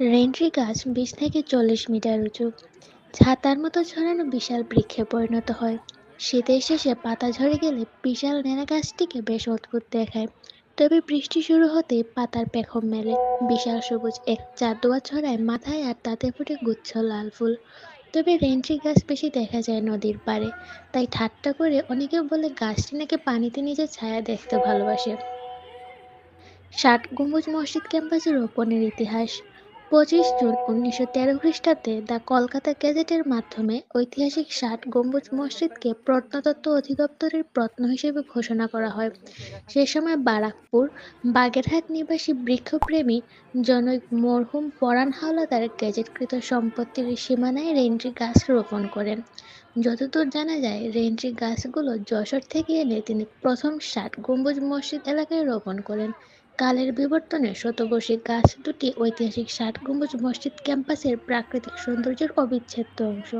Re-entry গাছ বিশ থেকে চল্লিশ মিটার উঁচু। ছাতার মতো ছড়ানো বিশাল বৃক্ষে পরিণত হয়। শীতের শেষে পাতা ঝরে গেলে বিশাল নেনা গাছটিকে বেশ অদ্ভুত দেখায়। তবে বৃষ্টি শুরু হতেই পাতার পেখম মেলে। বিশাল সবুজ এক চাঁদোয়া ছড়ায় মাথায় আর তাতে ফুটে গুচ্ছ লাল ফুল। তবে রেন্ট্রি গাছ বেশি দেখা যায় নদীর পাড়ে। তাই ঠাট্টা করে অনেকে বলে গাছটি নাকি পানিতে নিজের ছায়া দেখতে ভালোবাসে। ষাট গম্বুজ মসজিদ ক্যাম্পাসে রোপণের ইতিহাস। পঁচিশ জুন উনিশশো তেরো খ্রিস্টাব্দে দ্য কলকাতা গেজেটের মাধ্যমে ঐতিহাসিক ষাট গম্বুজ মসজিদকে প্রত্নতত্ত্ব অধিদপ্তরের প্রত্ন হিসেবে ঘোষণা করা হয়। সে সময় বারাকপুর বাগেরহাট নিবাসী বৃক্ষপ্রেমী জনৈক মরহুম পরাণ হাওলাদার গেজেটকৃত সম্পত্তির সীমানায় রেন্ট্রি গাছ রোপণ করেন। যতদূর জানা যায় রেন্ট্রি গাছগুলো যশোর থেকে এনে তিনি প্রথম ষাট গম্বুজ মসজিদ এলাকায় রোপণ করেন। কালের বিবর্তনে শতবর্ষী গাছ দুটি ঐতিহাসিক ষাট গম্বুজ মসজিদ ক্যাম্পাসের প্রাকৃতিক সৌন্দর্যের অবিচ্ছেদ্য অংশ।